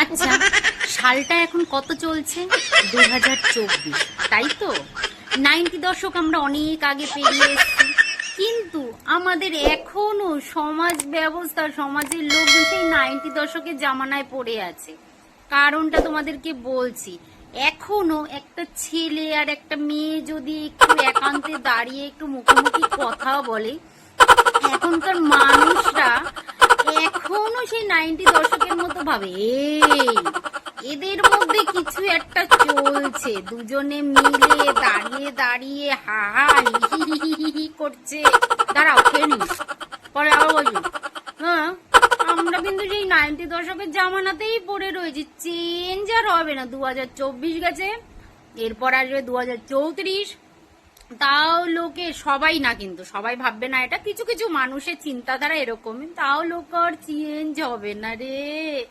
আচ্ছা সালটা এখন কত চলছে? দু হাজার চব্বিশ, তাই তো? নাইনটি দশক আমরা অনেক আগে পেরিয়ে এসেছি। কিন্তু আমাদের এখনও সমাজ ব্যবস্থা, সমাজের লোকজন সেই নাইনটি দশকের জামানায় পড়ে আছে। কারণটা তোমাদেরকে বলছি, এখনও একটা ছেলে আর একটা মেয়ে যদি একটু একান্তে দাঁড়িয়ে একটু মুখোমুখি কথা বলে, এখনকার এখনও সেই নাইনটি দশকের মতো ভাবে। এদের মধ্যে কিছু একটা চলছে। দুজনে মিলে দাঁড়িয়ে দাঁড়িয়ে হা হা, হি করছে। দাঁড়াও, খেয়ে নি পরে আবার বলছি হ্যাঁ আমরা কিন্তু সেই নাইনটি দশকের জামানাতেই পড়ে রয়েছি। চেঞ্জ আর হবে না। দু হাজার চব্বিশ গেছে, এরপর আসবে দু হাজার চৌত্রিশ। তাও লোকে, সবাই না কিন্তু, সবাই ভাববে না এটা। কিছু কিছু মানুষের চিন্তাধারা এরকম। তাও লোক আর চেঞ্জ হবে না রে।